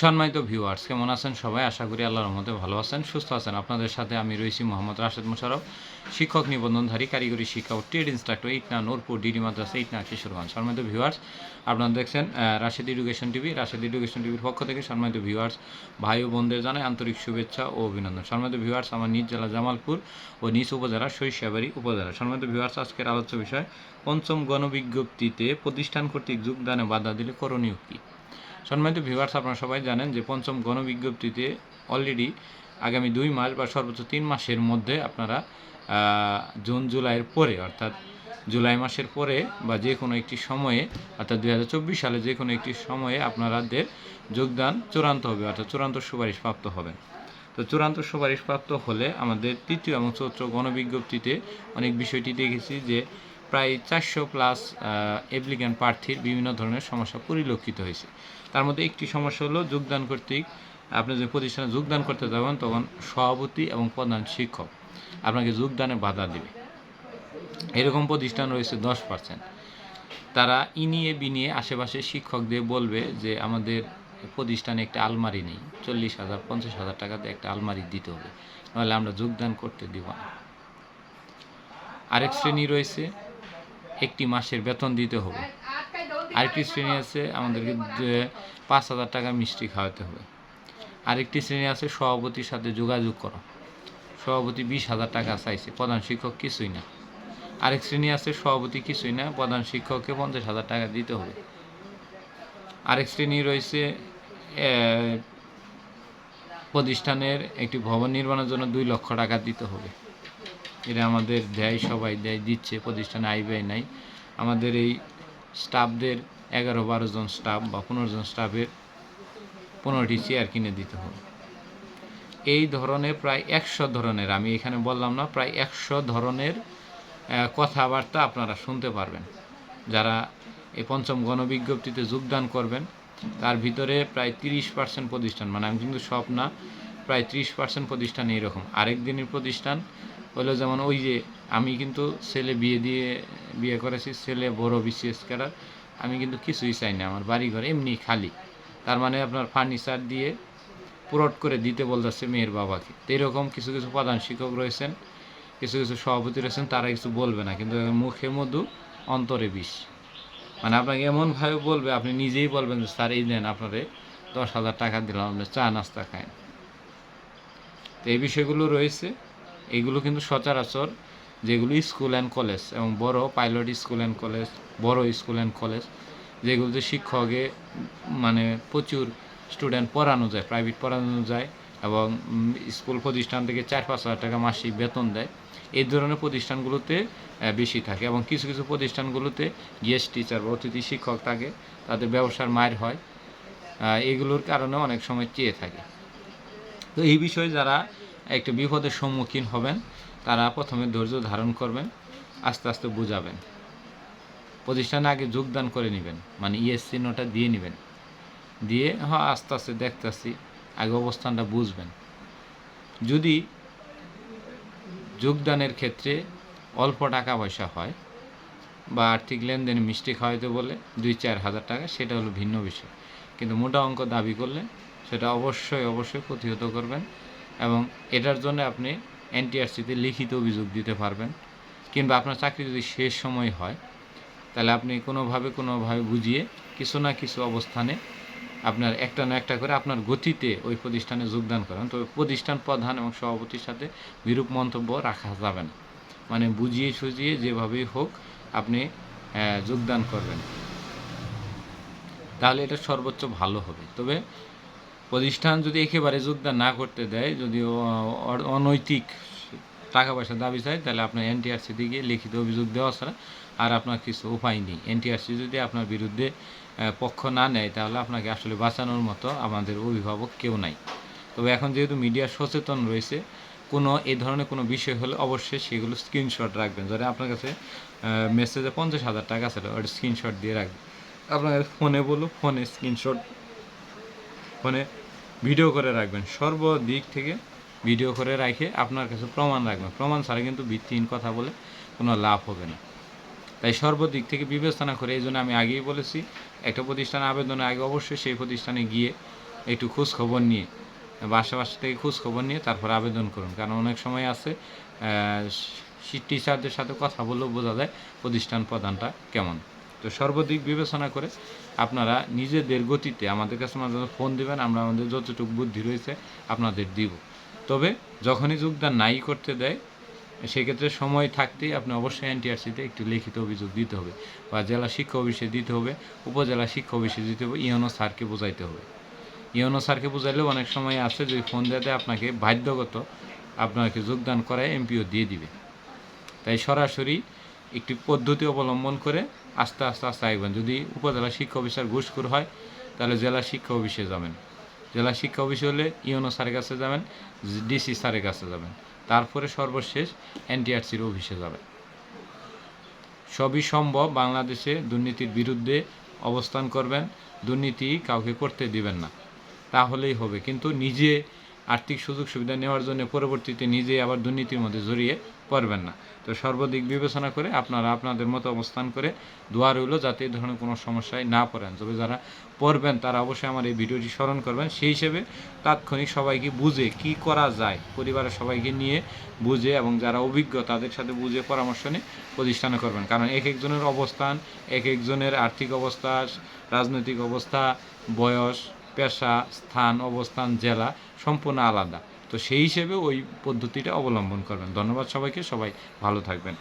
সম্মানিত ভিউয়ার্স কেমন আছেন সবাই? আশা করি আল্লাহর মধ্যে ভালো আছেন, সুস্থ আছেন। আপনাদের সাথে আমি রয়েছি মোহাম্মদ রাশেদ মোশারফ শিক্ষক নিবন্ধনধারী, কারিগরি শিক্ষা ও trade instructor Itna Nurpur, DD মাদ্রাসা এইটনা কিশোরগঞ্জ সম্মানিত ভিউয়ার্স আপনারা দেখছেন Rashed education TV, Rashed education টিভির পক্ষ থেকে সম্মানিত ভিউয়ার্স ভাই ও বোনদের জানাই আন্তরিক শুভেচ্ছা ও অভিনন্দন। সম্মানিত ভিউয়ার্স আমার নিজ জেলা জামালপুর ও নিজ উপজেলা সরিষাবাড়ি উপজেলা। সম্মানিত ভিউয়ার্স আজকের আলোচ্য বিষয়, পঞ্চম গণবিজ্ঞপ্তিতে প্রতিষ্ঠান কর্তৃক যোগদানে বাধা দিলে করণীয় কী? সম্মানিত ভিউয়ার্স আপনারা সবাই জানেন যে পঞ্চম গণবিজ্ঞপ্তিতে অলরেডি আগামী দুই মাস বা সর্বোচ্চ তিন মাসের মধ্যে আপনারা জুন জুলাইয়ের পরে, অর্থাৎ জুলাই মাসের পরে বা যে কোনো একটি সময়ে, অর্থাৎ দু হাজার চব্বিশ সালে যে কোনো একটি সময়ে আপনারাদের যোগদান চূড়ান্ত হবে, অর্থাৎ চূড়ান্ত সুপারিশ প্রাপ্ত হবেন তো চূড়ান্ত সুপারিশ প্রাপ্ত হলে আমাদের তৃতীয় এবং চতুর্থ গণবিজ্ঞপ্তিতে অনেক বিষয়টি দেখেছি যে প্রায় চারশো প্লাস অ্যাপ্লিক্যান্ট প্রার্থীর বিভিন্ন ধরনের সমস্যা পরিলক্ষিত হয়েছে। তার মধ্যে একটি সমস্যা হলো যোগদান কর্তৃক, আপনি যে প্রতিষ্ঠানে যোগদান করতে যাবেন, তখন সভাপতি এবং প্রধান শিক্ষক আপনাকে যোগদানে বাধা দেবে। এরকম প্রতিষ্ঠান রয়েছে দশ পার্সেন্ট তারা ইনিয়ে বিনিয়ে আশেপাশে শিক্ষকদের বলবে যে, আমাদের প্রতিষ্ঠানে একটা আলমারি নেই, চল্লিশ হাজার, পঞ্চাশ হাজার টাকাতে একটা আলমারি দিতে হবে, নাহলে আমরা যোগদান করতে দিব না। আরেক শ্রেণি রয়েছে একটি মাসের বেতন দিতে হবে। আরেকটি শ্রেণি আছে, আমাদেরকে পাঁচ হাজার টাকা মিষ্টি খাওয়াতে হবে। আরেকটি শ্রেণি আছে, সভাপতির সাথে যোগাযোগ করা। সভাপতি বিশ হাজার টাকা চাইছে, প্রধান শিক্ষক কিছুই না। আরেক শ্রেণি আছে, সভাপতি কিছুই না, প্রধান শিক্ষককে পঞ্চাশ হাজার টাকা দিতে হবে। আরেক শ্রেণি রয়েছে প্রতিষ্ঠানের একটি ভবন নির্মাণের জন্য দুই লক্ষ টাকা দিতে হবে। এটা আমাদের দেয়, সবাই দেয়, দিচ্ছে, প্রতিষ্ঠানে আই ব্যয় নাই। আমাদের এই স্টাফদের এগারো বারো জন স্টাফ বা পনেরো জন স্টাফের পনেরোটি চেয়ার কিনে দিতে হবে। এই ধরনের প্রায় একশো ধরনের, আমি এখানে বললাম না, প্রায় একশো ধরনের কথাবার্তা আপনারা শুনতে পারবেন। যারা এই পঞ্চম গণবিজ্ঞপ্তিতে যোগদান করবেন, তার ভিতরে প্রায় তিরিশ পার্সেন্ট প্রতিষ্ঠান মানে আমি কিন্তু সব না, প্রায় ত্রিশ পার্সেন্ট প্রতিষ্ঠান এইরকম। আরেক দিনের প্রতিষ্ঠান হলো যেমন ওই যে আমি কিন্তু ছেলে বিয়ে দিয়ে, বিয়ে করেছি, ছেলে বড় বিসিএস করার আমি কিন্তু কিছুই চাই না, আমার বাড়ি ঘর এমনি খালি। তার মানে আপনার ফার্নিচার দিয়ে পুরট করে দিতে বলতেছে মেয়ের বাবাকে। তো এরকম কিছু কিছু প্রধান শিক্ষক রয়েছেন, কিছু কিছু সভাপতি রয়েছেন, তারা কিছু বলবে না, কিন্তু মুখে মধু, অন্তরে বিষ। মানে আপনাকে এমনভাবে বলবে, আপনি নিজেই বলবেন যে, স্যার, এই দেন আপনারে দশ হাজার টাকা দিলাম, আপনি চা নাস্তা খায় তো এই বিষয়গুলো রয়েছে। এগুলো কিন্তু সচরাচর যেগুলো স্কুল অ্যান্ড কলেজ এবং বড় পাইলট স্কুল অ্যান্ড কলেজ, বড় স্কুল অ্যান্ড কলেজ যেগুলোতে শিক্ষকে মানে প্রচুর স্টুডেন্ট পড়ানো যায়, প্রাইভেট পড়ানো যায় এবং স্কুল প্রতিষ্ঠান থেকে চার পাঁচ হাজার টাকা মাসিক বেতন দেয়। এই ধরনের প্রতিষ্ঠানগুলোতে বেশি থাকে এবং কিছু কিছু প্রতিষ্ঠানগুলোতে গেস্ট টিচার বা অতিথি শিক্ষক থাকে, তাদের ব্যবসার মায়ের হয়। এগুলোর কারণে অনেক সময় চেয়ে থাকে। তো এই বিষয়ে যারা একটু বিপদের সম্মুখীন হবেন, তারা প্রথমে ধৈর্য ধারণ করবেন, আস্তে আস্তে বুঝাবেন। প্রতিষ্ঠানে আগে যোগদান করে নেবেন মানে ইএস চিহ্নটা দিয়ে নেবেন। দিয়ে হ্যাঁ আস্তে আস্তে দেখতেছি, আগে অবস্থানটা বুঝবেন। যদি যোগদানের ক্ষেত্রে অল্প টাকা পয়সা হয় বা আর্থিক লেনদেনে মিষ্টি খাওয়াইতে বলে দুই চার হাজার টাকা, সেটা হলো ভিন্ন বিষয়। কিন্তু মোটা অঙ্ক দাবি করলে সেটা অবশ্যই অবশ্যই প্রতিহত করবেন। এবং এটার জন্য আপনি এনটিআরসিতে লিখিত অভিযোগ দিতে পারবেন কিংবা আপনার চাকরি যদি শেষ সময় হয়, তাহলে আপনি কোনোভাবে কোনোভাবে বুঝিয়ে কিছু না কিছু অবস্থানে আপনার একটা না একটা করে আপনার গতিতে ওই প্রতিষ্ঠানে যোগদান করেন। তবে প্রতিষ্ঠান প্রধান এবং সভাপতির সাথে বিরূপ মন্তব্য রাখা যাবে না। মানে বুঝিয়ে সুঝিয়ে যেভাবেই হোক আপনি যোগদান করবেন। তাহলে এটা সর্বোচ্চ ভালো হবে। তবে প্রতিষ্ঠান যদি একেবারে যোগদান না করতে দেয়, যদি অনৈতিক টাকা পয়সা দাবি চায়, তাহলে আপনার এনটিআরসি দিকে লিখিত অভিযোগ দেওয়া ছাড়া আর আপনার কিছু উপায় নেই। এনটিআরসি যদি আপনার বিরুদ্ধে পক্ষ না নেয়, তাহলে আপনাকে আসলে বাঁচানোর মতো আমাদের অভিভাবক কেউ নাই। তবে এখন যেহেতু মিডিয়া সচেতন রয়েছে, কোনো, এ ধরনের কোনো বিষয় হলে অবশ্যই সেগুলো স্ক্রিনশট রাখবেন। যদি আপনার কাছে মেসেজে পঞ্চাশ হাজার টাকা আছে, ওটা স্ক্রিনশট দিয়ে রাখবেন। আপনার ফোনে বলো ফোনে স্ক্রিনশট ফোনে ভিডিও করে রাখবেন। সর্বদিক থেকে ভিডিও করে রাখে আপনার কাছে প্রমাণ রাখবেন। প্রমাণ ছাড়া কিন্তু ভিত্তিহীন কথা বলে কোনো লাভ হবে না। তাই সর্বদিক থেকে বিবেচনা করে এই জন্য আমি আগেই বলেছি, একটা প্রতিষ্ঠান আবেদনের আগে অবশ্যই সেই প্রতিষ্ঠানে গিয়ে একটু খোঁজ খবর নিয়ে, বাসা বাসা থেকে খোঁজ খবর নিয়ে তারপর আবেদন করুন। কারণ অনেক সময় আছে টিচারদের সাথে কথা বললেও বোঝা যায় প্রতিষ্ঠান প্রদানটা কেমন। তো সর্বদিক বিবেচনা করে আপনারা নিজেদের গতিতে আমাদের কাছে মাঝে ফোন দিবেন, আমরা আমাদের যতটুকু বুদ্ধি রয়েছে আপনাদের দিব। তবে যখনই যোগদান নাই করতে দেয়, সেক্ষেত্রে সময় থাকতেই আপনি অবশ্যই এনটিআরসিতে একটি লিখিত অভিযোগ দিতে হবে বা জেলা শিক্ষা অফিসে দিতে হবে, উপজেলা শিক্ষা অফিসে দিতে হবে ইউনো স্যারকে বোঝাইতে হবে। ইউনো স্যারকে বোঝাইলেও অনেক সময় আছে যে ফোন দিতে আপনাকে বাধ্যগত আপনাকে যোগদান করায় এমপিও দিয়ে দিবে। তাই সরাসরি একটি পদ্ধতি অবলম্বন করে আস্তে আস্তে আস্তে আসবেন যদি উপজেলা শিক্ষা অফিসার ঘুষখোর হয়, তাহলে জেলা শিক্ষা অফিসে যাবেন। জেলা শিক্ষা অফিসে হলে ইউনো স্যারের কাছে যাবেন, ডিসি স্যারের কাছে যাবেন। তারপরে সর্বশেষ এনটিআরসির অফিসে যাবেন। সবই সম্ভব, বাংলাদেশে দুর্নীতির বিরুদ্ধে অবস্থান করবেন। দুর্নীতি কাউকে করতে দিবেন না। তাহলেই হবে। কিন্তু নিজে আর্থিক সুযোগ সুবিধা নেওয়ার জন্য পরবর্তীতে নিজে আবার দুর্নীতির মধ্যে জড়িয়ে পড়বেন না। তো সর্বদিক বিবেচনা করে আপনারা আপনাদের মতো অবস্থান করে দোয়া রইল যাতে এই ধরনের কোনো সমস্যায় না পড়েন। তবে যারা পড়বেন, তারা অবশ্যই আমার এই ভিডিওটি স্মরণ করবেন। সেই হিসেবে তাৎক্ষণিক সবাইকে বুঝে কি করা যায়, পরিবারের সবাইকে নিয়ে বুঝে এবং যারা অভিজ্ঞ, তাদের সাথে বুঝে পরামর্শ নিয়ে প্রতিষ্ঠানে করবেন। কারণ এক একজনের অবস্থান, এক একজনের আর্থিক অবস্থা, রাজনৈতিক অবস্থা, বয়স, পেশা, স্থান, অবস্থান, জেলা সম্পূর্ণ আলাদা। তো সেই হিসেবে ওই পদ্ধতিটা অবলম্বন করবেন। ধন্যবাদ সবাইকে সবাই ভালো থাকবেন।